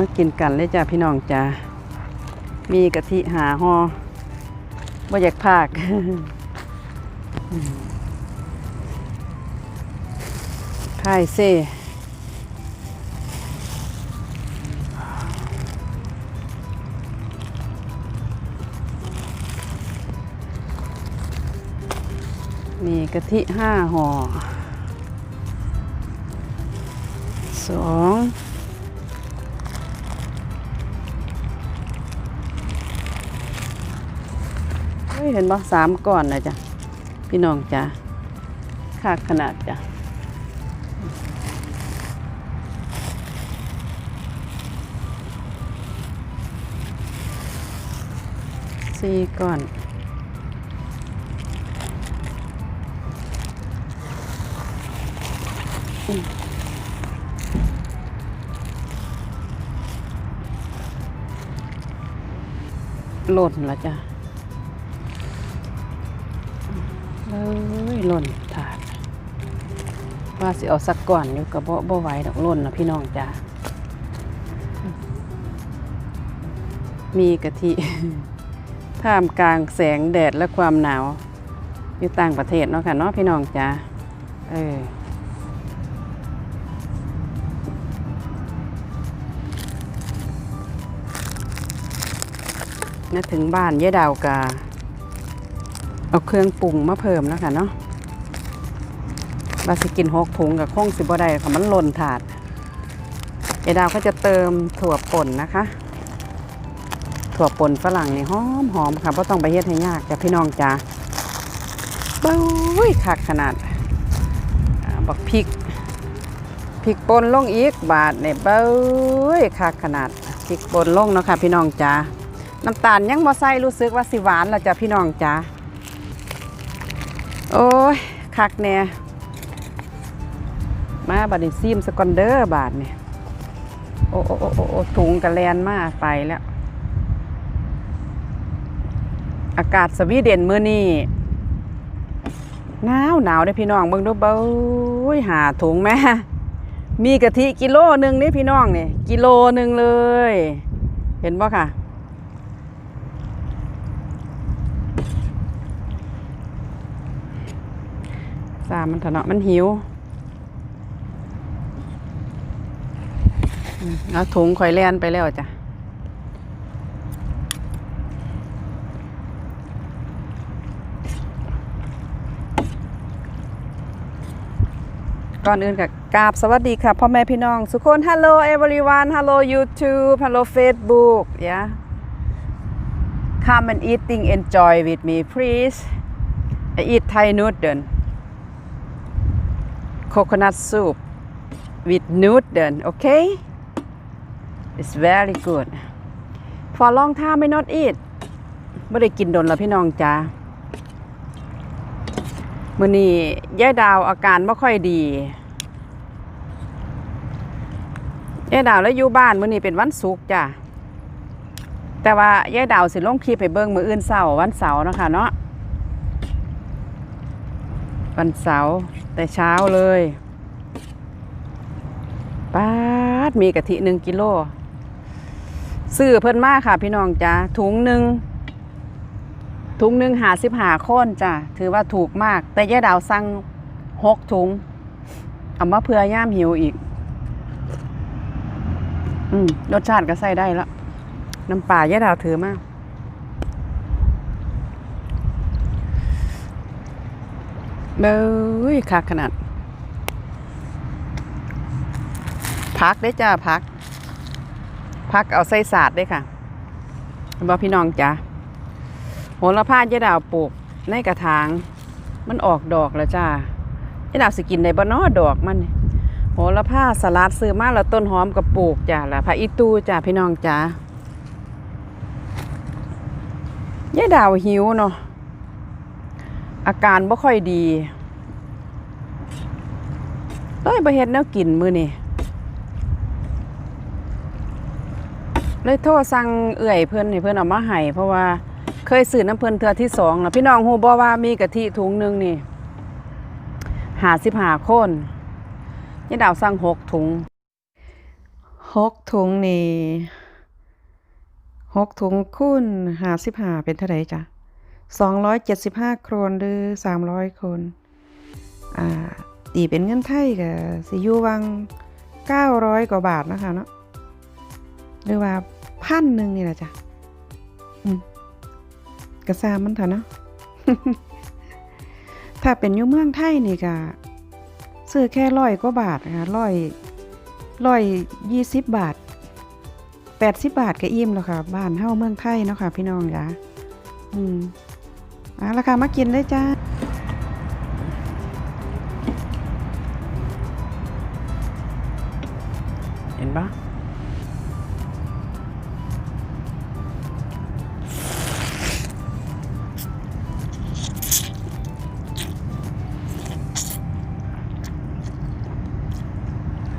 มากินกันเลยจ้าพี่น้องจ้ามีกะทิหาหอบ่อยากพากไข่เซ่มีกะทิห้าห่อสอง เห็นบ่สามก้อนนะจ้ะพี่น้องจ้ะค่าขนาดจ้ะสี่ก้อนหล่นแล้วจ้ะ ลยหล่นถาดว่าสิเอาสักก่อนอยู่กับบ่บ่ไหวดอกหล่นนะพี่น้องจ้ะมีกะทิท่ามกลางแสงแดดและความหนาว อยู่ต่างประเทศเนาะค่ะเนาะพี่น้องจ้าเออนึกถึงบ้านยายดาวกา เอาเครื่องปรุงมาเพิ่มแล้วค่ะเนาะบาสิกินหกถุงกับข้องสิบ่ได้ค่ะมันหล่นถาดยายดาวก็จะเติมถั่วป่นนะคะ ถั่วป่นฝรั่งนี่หอมหอมค่ะเพราะต้องไปเฮ็ดให้ยากจ้ะพี่น้องจ้าเบ้ยคักขนาดบักพริกพริกป่นลงอีกบาทเนี่ยเบ้ยคักขนาดพริกป่นลงเนาะค่ะพี่น้องจ้าน้ำตาลยังบ่ใส่รู้สึกว่าสิหวานแล้วจ้ะพี่น้องจ้า โอ้ยคักแน่มาบัดนี้ซีมสกอนเดอร์บาทเนี่ยโอ้โอ้โอ้โอ้ถุงกระแลนมาไปแล้ว อากาศสวีเดนเมื้อนี้หนาวหนาวเด้พี่น้องเบิ่งดูเบ้ยหาถุงแม่มีกะทิกิโลหนึ่งนี่พี่น้องเนี่ยกิโลหนึ่งเลย เห็นบ่ค่ะามมันเถอะเนาะมันหิวอืมเอาถุงข่อยแล่นไปแล้วจ้ะก่อนอื่นกับกราบสวัสดีค่ะพ่อแม่พี่น้องทุกคน Hello everyone Hello YouTube Hello Facebook yeah come and eating enjoy with me please I eat Thai noodle coconut soup with noodle okay it's very good for long time I not eat ไม่ได้กินโดนแล้วพี่น้องจ้ามื่อนี้ยายดาวอาการไม่ค่อยดียายดาวแล้วอยู่บ้านมื่อนี้เป็นวันศุกร์จ้ะแต่ว่ายายดาวสิลงคลิปไปเบิ้งมืออื่นเสาร์วันเสาร์นะคะเนาะ วันเสาร์แต่เช้าเลยป้าดมีกะทิหนึ่งกิโลซื้อเพิ่นมากค่ะ พี่น้องจ้าถุงหนึ่งถุงหนึ่งหาสิบหาค้นจ้ะถือว่าถูกมาก แต่ย่าดาวสั่งหกถุง เอามาเพื่อย่ามหิวอีก อืมรสชาติก็ใส่ได้แล้วน้ำปลาย่าดาวถือมาก เบ้ยคักขนาด พักได้จ้าพัก พักเอาใส่ศาสตร์ได้ค่ะเห็นบ่พี่น้องจ้าโหระพายายดาวปลูกในกระถาง มันออกดอกแล้วจ้ายายดาวสกินได้บ่เนาะดอกมันโหระพาสลัดซื้อมาแล้วต้นหอมก็ปลูกจ้าล้วผักอีตูจ้าพี่น้องจ้ายายดาวหิวเนาะ อาการบ่ค่อยดีเลยบ่เฮ็ดแนวกินมื้อนี้เลยโทรสั่งเอื่อยเพิ่นให้เพิ่นเอามาให้เพราะว่าเคยซื้อน้ำเพิ่นเทือที่สองแล้วพี่น้องฮู้บ่ว่ามีกะทิถุงหนึงนี่หาสิบหาคนยายดาวสั่งหกถุงหกถุงนี่หกถุงคูณหาสิบหาเป็นเท่าไรจ้ะ สองร้อยเจ็ดสิบห้าโครนหรือสามร้อยโครนอ่าตีเป็นเงินไทยก็สิยูวังเก้าร้อยกว่าบาทนะคะเนาะหรือว่าพันหนึ่งนี่แหละจ้ะกระซามันเถอะเนาะถ้าเป็นยูเมืองไทยนี่ก็ซื้อแค่ร้อยกว่าบาทนะคะร้อยร้อยยี่สิบบาทแปดสิบบาทก็อิ่มแล้วค่ะ บ้านเฮาเมืองไทยเนาะค่ะ พี่น้องจ้ะอืม เอะราคามากินเลยจ้าเห็นปะ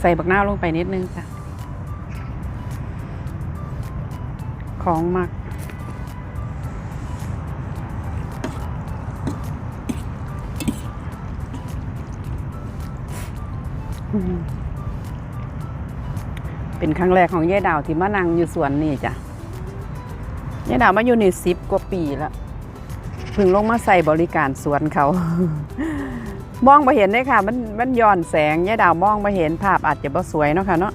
ใส่บักหน้าลงไปนิดนึงจ้ะ ของหมัก เป็นครั้งแรกของยายดาวที่มานั่งอยู่สวนนี่จ้ะยายดาวมาอยู่นี่สิบกว่าปีแล้วเพิ่งลงมาใส่บริการสวนเขา มองมาเห็นได้ค่ะ มันมันย้อนแสงยายดาวมองมาเห็นภาพอาจจะบ่สวยเนาะค่ะเนาะ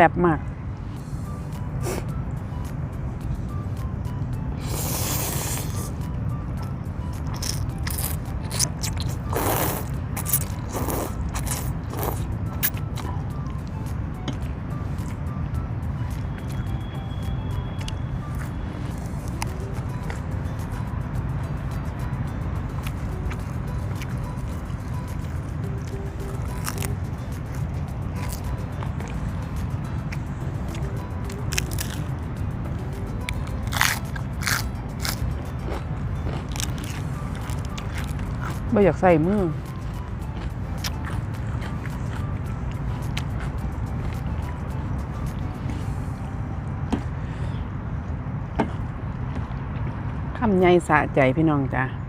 ซ่บมาก ไม่อยากใส่มือคำใหญ่สะใจพี่น้องจ้า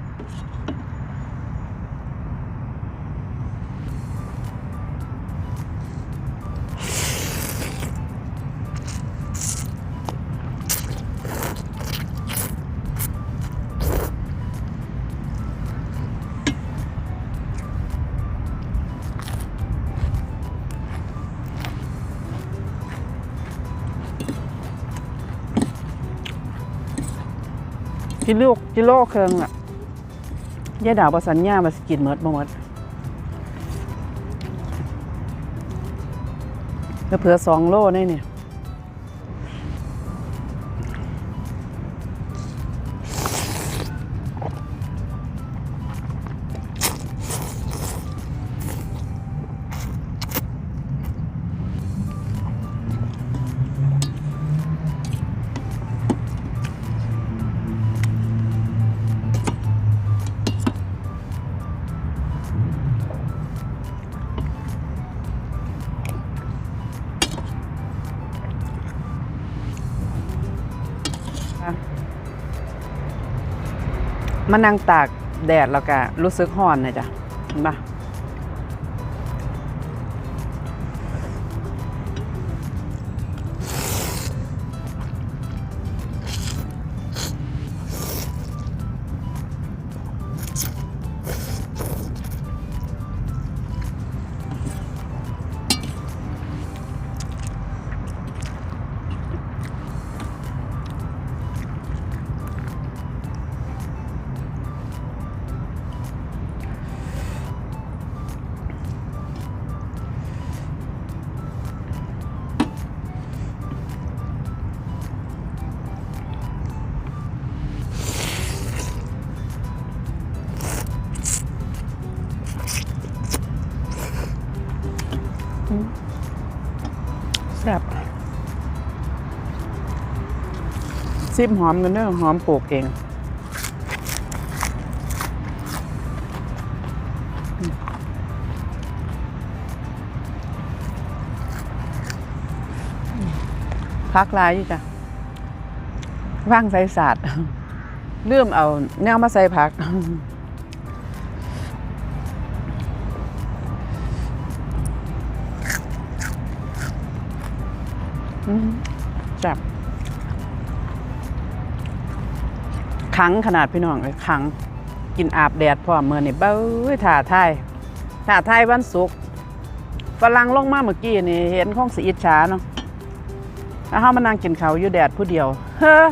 กิโลกิโลเครื่องอะยายดาวประสัญญามาสกินเมิดบ่หมดแล้วเผื่อสองโลได้เนี่ย มานั่งตากแดดแล้วก็รู้สึกห้อนนะจ๊ะเห็นปะ ซิมหอมกันเด้อหอมปลูกเอง พักลายอยู่จ้ะว่างใส่ศาสตร์เริ่มเอาแนวมาใส่พักจับ ขังขนาดพี่น้องเลยขัง กินอาบแดดพร้อมมือนี่เบ้ยถ่าไทยถ่าไทยวันศุกร์ฝรั่งลงมาเมื่อกี้นี่เห็นคงสีอิจฉาเนาะแล้วเฮามานั่งกินข้าวอยู่แดดผู้เดียว เฮ้อ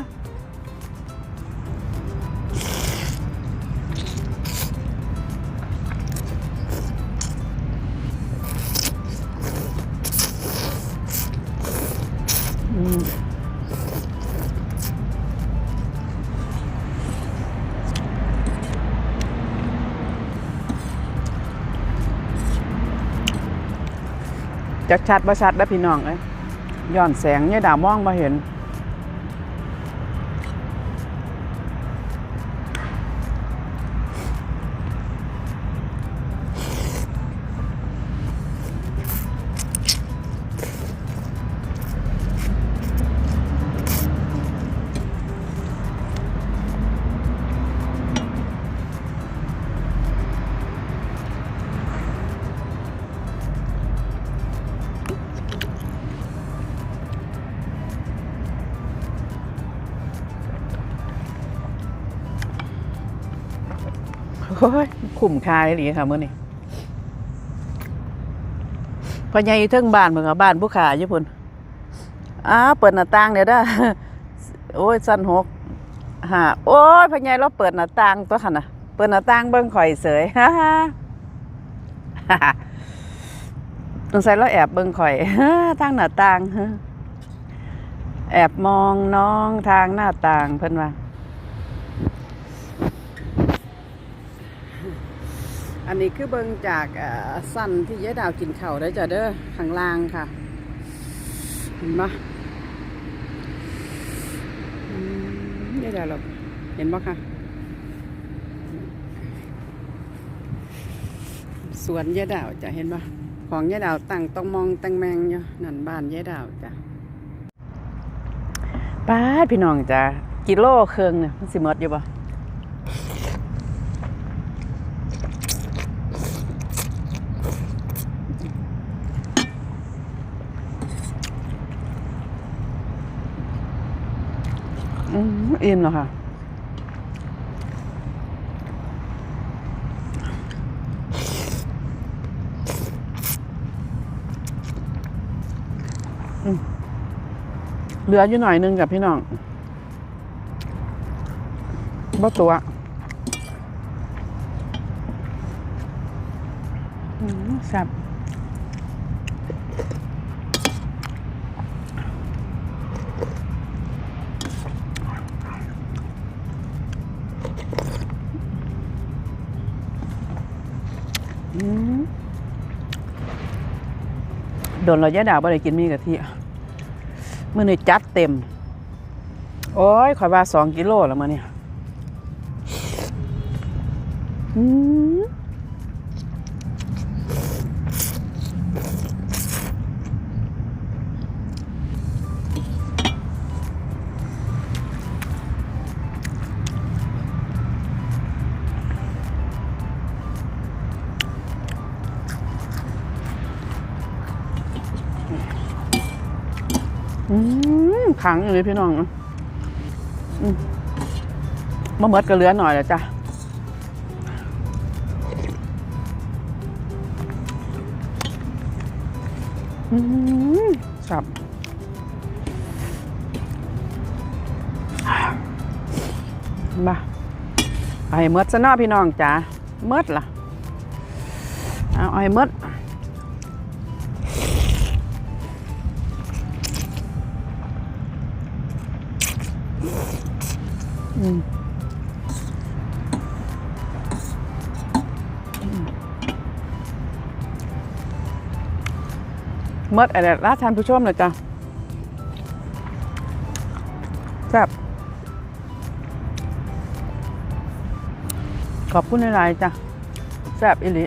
อืม จักชัดบ่ชัดแล้วพี่น้องเอ้ยย้อนแสงเนี่ยดาวมองมาเห็น ยคุ้มค่าเลยหลีค่ะเมื้อนี้พอใหญ่เทิงบ้านเพิ่นก็บ้านผู้ขาอยู่พุ่นอ้าเปิดหน้าต่างเดี๋ยวเด้อโอ้ยสั้นหกหาโอ้ยพอใหญ่เราเปิดหน้าต่างตัวคั่นน่ะเปิดหน้าต่างเบิ่งข่อยเสยฮ่าฮ่าฮ่าฮ่าสงสัยเราแอบเบิ่งข่อยทางหน้าต่างแอบมองน้องทางหน้าต่างเพิ่นว่า อันนี้คือเบิงจากสั้นที่ยายดาวกินเข่าได้จ้ะเด้อข้างล่างค่ะเห็นปะอืมยายดาวเราเห็นปะคะสวนยายดาวจะเห็นปะของยายดาวตั้งต้องมองตั้งแมงอยู่นั่นบ้านยายดาวจ้ะป้าพี่น้องจ้ะกิโลเครื่องเนี่ยมันสิมดอยู่ปะ อืมอิ่มแล้วค่ะ เหลืออยู่หน่อยนึงกับพี่น้องบ่ตัวอืมแซ่บ ดนเราแย่ดาวบ่ได้กินมีกะทิมื่อนี้จัดเต็ม โอ้ยข่อยว่าสองกิโลแล้วมาเนี้อืม ขังอยู่เลยพี่น้องอืมมาเมดก็เหลือหน่อยแล้วจ้ะสับมาเอาให้เมดซะเนาพี่น้องจ้ะเมดล่ะ เอาเอาให้เมด อืมเมื่ออะไรลาทานผู้ชมเลยจ้ะแซ่บขอบคุณหลายๆจ้ะแซ่บอิลิ